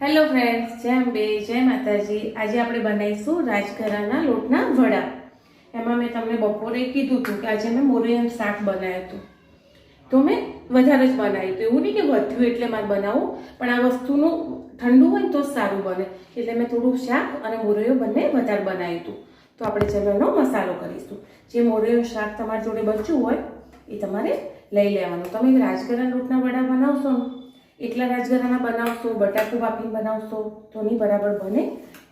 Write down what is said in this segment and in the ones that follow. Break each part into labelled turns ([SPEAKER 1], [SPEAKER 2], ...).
[SPEAKER 1] Hello friends જેમ બે જય માતાજી. આજે આપણે બનાવીશું રાજઘરાના લોટના વડા. એમાં મેં તમને બપોરે કીધું હતું કે આજે મેં મોરિયન શાક બનાવ્યું હતું. તો મેં વધારે જ બનાવ્યું હતું. એવું નહીં કે વધ્યું એટલે મારે બનાવવું, પણ આ વસ્તુનું ઠંડુ હોય ને તો સારું બને. એટલે મેં થોડું શાક અને મોરૈયો બંને વધારે બનાવ્યું હતું. તો આપણે ચલો એનો મસાલો કરીશું. જે મોરૈયો શાક તમારી જોડે બચ્યું હોય એ તમારે લઈ લેવાનું. તમે રાજગરા લોટના વડા બનાવશો ને એકલા રાજગરાના બનાવશો, બટાકું બાફીને બનાવશો, તો નહીં બરાબર બને.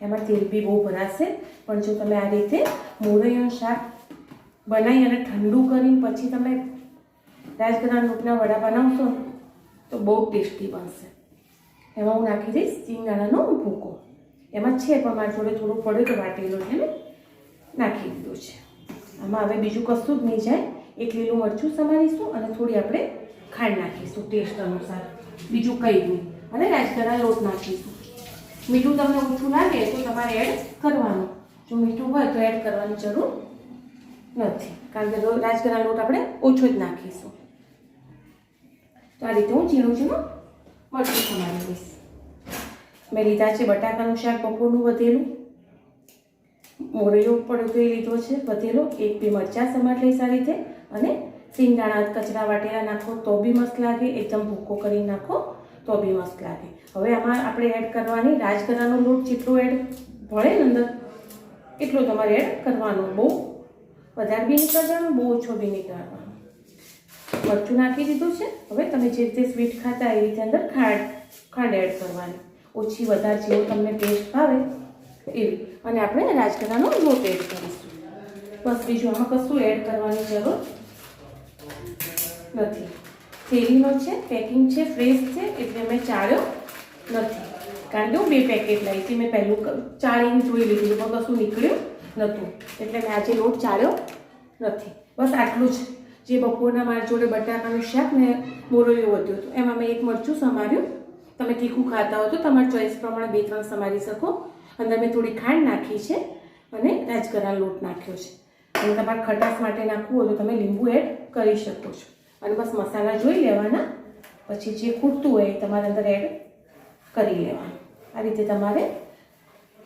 [SPEAKER 1] એમાં તેલ બી બહુ ભરાશે. પણ જો તમે આ રીતે મોરૈયાનું શાક બનાવી અને ઠંડુ કરીને પછી તમે રાજગરાના લોટના વડા બનાવશો તો બહુ ટેસ્ટી બનશે. એમાં હું નાખી દઈશ સિંગાણાનો ભૂકો. એમાં છે પણ મારી જોડે થોડું પડે તો વાટેલું છે નાખી દીધું છે. આમાં હવે બીજું કશું જ નહીં જાય. એક લીલું મરચું સમારીશું અને થોડી આપણે ખાંડ નાખીશું ટેસ્ટ અનુસાર. બીજું કંઈ નહીં. અને રાજગરા લોટ નાખીશું મીઠું તમને ઓછું લાગે તો તમારે એડ કરવાનું. જો મીઠું હોય તો એડ કરવાની જરૂર નથી. કારણ કે રાજગરા લોટ આપણે ઓછો જ નાખીશું. તો આ રીતે હું ઝીણું ઝીણું મરચું સમારી દઈશ. મેં લીધા છે બટાકાનું શાક, બપોરનું વધેલું. મોરેલો પડતો એ લીધો છે વધેલો. એક બે મરચાં સમાટ લઈશ આ રીતે. અને સિંગદાણા, કચરા વાટેલા નાખો, તો બી મસ્ત લાગે. એકદમ ભૂકો કરી નાખો, તો બી મસ્ત લાગે. હવે આમાં આપણે એડ કરવાની રાજગરાનો લોટ જેટલો એડ ભળે ને અંદર, એટલો તમારે એડ કરવાનો. બહુ વધારે બી નહીં કરવાનો, બહુ ઓછો બી નહીં મરચું નાખી દીધું છે. હવે તમે જે રીતે સ્વીટ ખાતા એ રીતે અંદર ખાંડ ખાંડ એડ કરવાની. ઓછી વધારે જેવો તમને ટેસ્ટ ભાવે એવી અને આપણે રાજગરાનો લોટ એડ કરીશું. બસ બીજું આમાં કશું એડ કરવાની જરૂર નથી. થેલીનો છે, પેકિંગ છે, ફ્રેશ છે, એટલે મેં ચાળ્યો નથી. કારણ કે હું બે પેકેટ લઈ હતી, મેં પહેલું ચાળીને જોઈ લીધું પણ કશું નીકળ્યું નહોતું. એટલે મેં આજે લોટ ચાળ્યો નથી. બસ આટલું જ. જે બપોરના મારી જોડે બટાકાનું શાક ને મોરૈયો વધ્યો હતો એમાં મેં એક મરચું સમાર્યું. તમે તીખું ખાતા હો તો તમારી ચોઈસ પ્રમાણે બે ત્રણ સમારી શકો. અંદર મેં થોડી ખાંડ નાખી છે અને રાજગરા લોટ નાખ્યો છે. અને તમારે ખટાશ માટે નાખવું હોય તો તમે લીંબુ એડ કરી શકો છો. અને બસ મસાલા જોઈ લેવાના. પછી જે ખૂટતું હોય એ તમારે અંદર એડ કરી લેવાનું. આ રીતે તમારે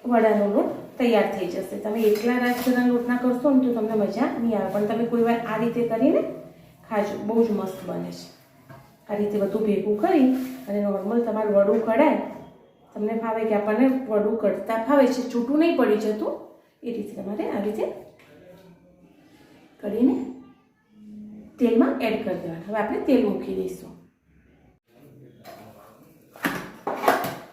[SPEAKER 1] વડાનો લોટ તૈયાર થઈ જશે. તમે એકલા રાજગરા લોટના કરશો ને તો તમને મજા નહીં આવે. પણ તમે કોઈવાર આ રીતે કરીને ખાજો. બહુ જ મસ્ત બને છે. આ રીતે બધું ભેગું કરી અને નોર્મલ તમારું વડું કઢાય. તમને ફાવે કે આપણને વડું કઢતા ફાવે છે, છૂટું નહીં પડી જતું, એ રીતે તમારે આ રીતે કરીને તેલમાં એડ કરી દેવાનું. હવે આપણે તેલ મૂકી દઈશું.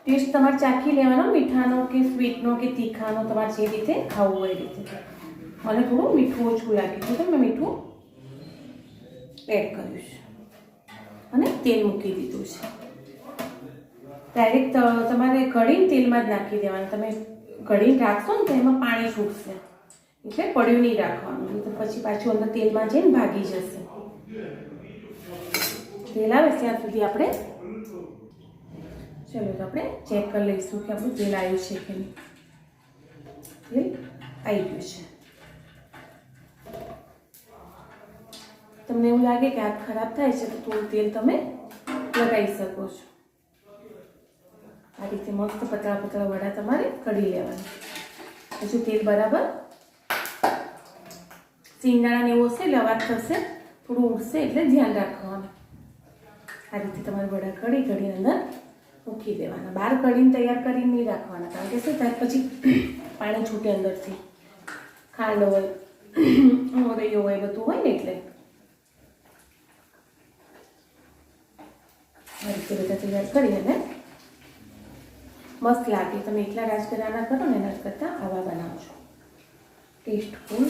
[SPEAKER 1] ટેસ્ટ તમારે ચાખી લેવાનો, મીઠાનો કે સ્વીટનો કે તીખાનો તમારે જે રીતે ખાવું હોય એ રીતે. મને થોડું મીઠું ઓછું લાગે છે, તો મેં મીઠું એડ કર્યું અને તેલ મૂકી દીધું છે. ડાયરેક્ટ તમારે કઢીને તેલમાં જ નાખી દેવાનું. તમે કઢીને રાખશો ને તો એમાં પાણી છૂટશે. એટલે પડ્યું નહીં રાખવાનું. તો પછી પાછું અંદર તેલમાં જઈને ભાગી જશે. તેલ આવે ત્યાં સુધી આપણે ચલો તો આપણે ચેક કરી લઈશું કે આપણું તેલ આવ્યું છે કે નહીં. આવી ગયું છે. તમને એવું લાગે કે હાથ ખરાબ થાય છે, તો થોડું તેલ તમે લગાવી શકો છો. આ રીતે મસ્ત પતળા પતળા વડા તમારે કરી લેવાના. હજુ તેલ બરાબર સિંગદાણા ને એવું હશે એટલે અવાજ થશે થોડું ઉડશે એટલે ધ્યાન રાખવાનું. આ રીતે તમારે વડા કઢી કઢીને અંદર મૂકી દેવાના. બહાર કઢીને તૈયાર કરીને નહીં રાખવાના, કારણ કે શું થાય, પછી પાણી છૂટે અંદરથી. ખાંડ હોય મોરૈયો હોય બધું હોય ને એટલે. આ રીતે બધા તૈયાર કરી અને મસ્ત લાગે. તમે એકલા રાજગરાના કરો ને એના કરતાં આવા બનાવજો. ટેસ્ટફુલ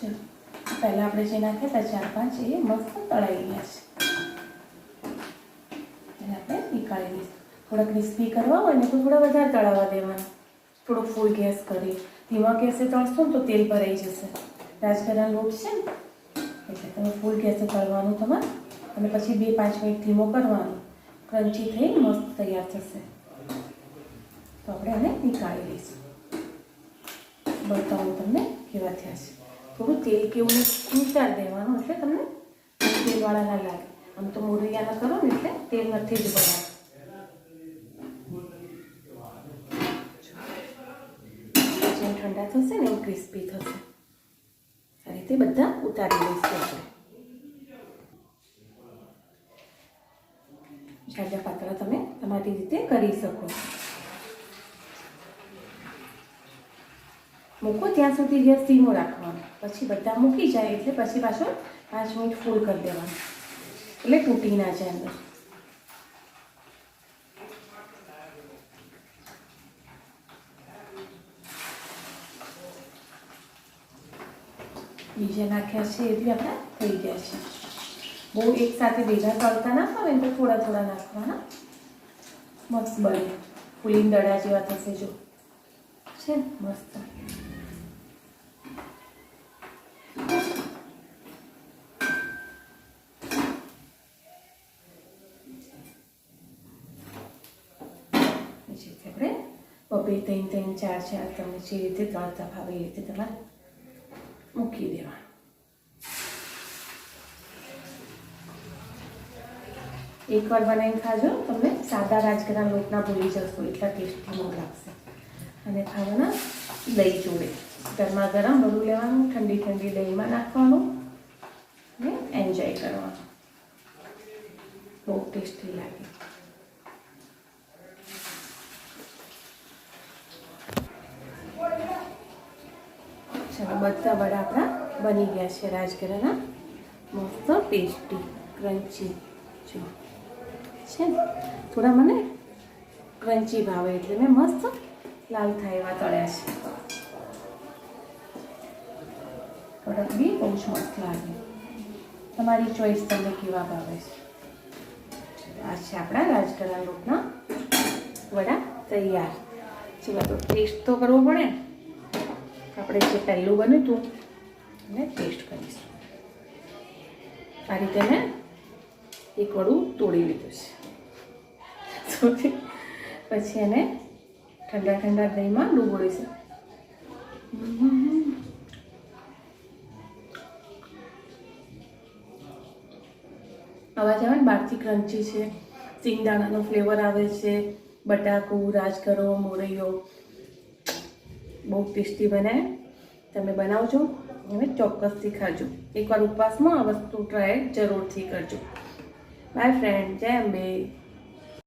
[SPEAKER 1] ચાલો પહેલાં આપણે જે નાખ્યા હતા ચાર પાંચ, એ મસ્ત તળાઈ ગયા છે. એને આપણે નીકાળી દઈશું. થોડા ક્રિસ્પી કરવા હોય ને તો થોડા વધારે તળાવવા દેવાના. થોડો ફૂલ ગેસ કરી. ધીમા ગેસે તળશો ને તો તેલ ભરાઈ જશે. રાજગરા લોટ છે ને, એટલે તમે ફૂલ ગેસે તળવાનું તમારે. અને પછી બે, પાંચ મિનિટ ધીમો કરવાનો. ક્રન્ચી થઈ મસ્ત તૈયાર થશે. તો આપણે એને નીકાળી લઈશું. બતાવું તમને કેવા થયા છે. થોડું તેલ કેવું નીચાર દેવાનું એટલે તમને. તેલવાળા ના લાગે આમ તો મોરૈયાના કરો ને એટલે તેલ નથી જ બનાવે. જેમ ઠંડા થશે ને એવું ક્રિસ્પી થશે. આ રીતે બધા ઉતારી લઈશું આપણે. જાજા પાતળા તમે તમારી રીતે કરી શકો મૂકો, ત્યાં સુધી ગેસ ધીમો રાખવાનો. પછી બધા મૂકી જાય એટલે પછી પાછો પાંચ મિનિટ ફૂલ કરી દેવાનું. એટલે તૂટી ના જાય અંદર. બીજા નાખ્યા છે એ બી આપણા થઈ ગયા છે. બહુ એકસાથે ભેગા તળતા ના હોય તો થોડા થોડા નાખવાના. મસ્ત બને. ફૂલીન દડા જેવા થશે જો. છે મસ્ત પછી આપણે બબે ત્રણ ત્રણ ચાર ચાર તમે જે રીતે તળતા ભાવે એ રીતે તમારે મૂકી દેવાનું એકવાર બનાવીને ખાજો તમને સાદા રાજગરા લોટના ભૂલી જશો એટલા ટેસ્ટી લાગશે અને ખાવાના દહીં જોડે ગરમા ગરમ બધું લેવાનું ઠંડી ઠંડી દહીંમાં નાખવાનું અને એન્જોય કરવાનું બહુ ટેસ્ટી લાગે ચાલો બધા વડા આપણા બની ગયા છે રાજગરાના મસ્ત ટેસ્ટી ક્રન્ચી જો, છે ને? થોડા મને ક્રન્ચી ભાવે એટલે મેં મસ્ત લાલ થાય એવા તળ્યા છે. પ્રોડક્ટ બી બહુ જ મસ્ત લાગે. તમારી ચોઈસ તમને કેવા ભાવે છે? આ છે આપણા રાજગરા લોટના વડા તૈયાર. ચલો, તો ટેસ્ટ તો કરવો પડે. ને આપણે જે પહેલું બન્યું હતું, એને ટેસ્ટ કરીશું. આ રીતે મેં એક વડું તોડી લીધું છે. પછી એને ઠંડા ઠંડા દહીંમાં ડૂબોળીશું અવાજ આવે ને બહારથી ક્રન્ચી છે, સિંગદાણાનો ફ્લેવર આવે છે, બટાકુ, રાજગરો, મોરૈયો. બહુ ટેસ્ટી બને. તમે બનાવજો અને ચોક્કસથી ખાજો. એકવાર ઉપવાસમાં આ વસ્તુ ટ્રાય જરૂરથી કરજો. બાય ફ્રેન્ડ જય અંબે.